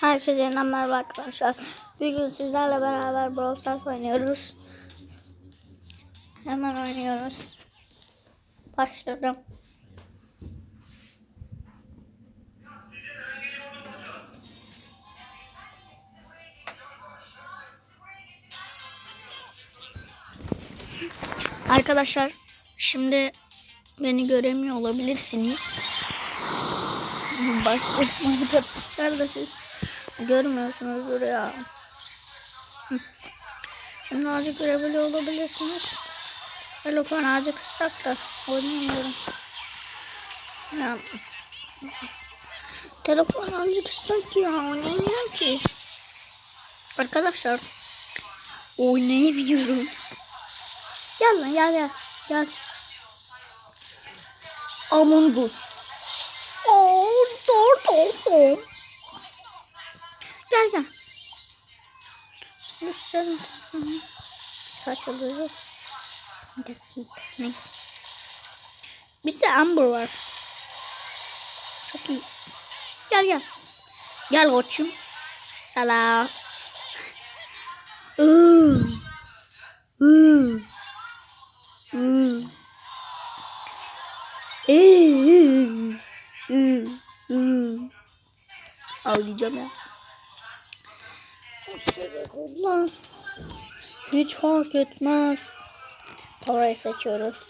Herkese yeniden merhaba arkadaşlar. Bugün sizlerle beraber Brawl Stars oynuyoruz. Hemen oynuyoruz. Başladım. Arkadaşlar şimdi beni göremiyor olabilirsiniz. Başlayalım arkadaşlar da siz görmüyorsunuzdur ya. Hı. Şimdi azıcık görebiliyor olabilirsiniz. Telefon azıcık ıslak da oynayamıyorum. Ya. Telefon azıcık ıslak ya oynayamıyorum ki. Arkadaşlar oynayamıyorum. Gel lan gel gel. Gel. Among Us. Oh, zor oldu. Gel gel. Lütfen. Kaç oluyor? Bir dakika. Neyse. Bir de Amber var. Çok iyi. Gel gel. Gel koçum. Selam. Ağlayacağım ya. Allah. Hiç fark etmez. Tavrayı seçiyoruz.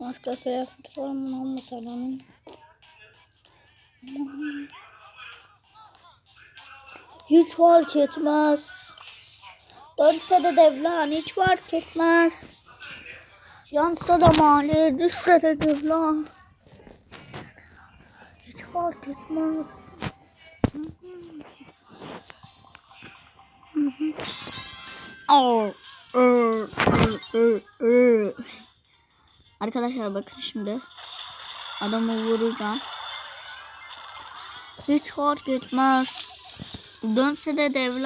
Başka kıyafet var mı mesela? Hiç fark etmez. Dönse de devlan hiç fark etmez. Yansa da mali, düşse de devlan. Hiç fark etmez. Arkadaşlar bakın şimdi. Adamı vuracağım. Hiç fark etmez. Dönse de devre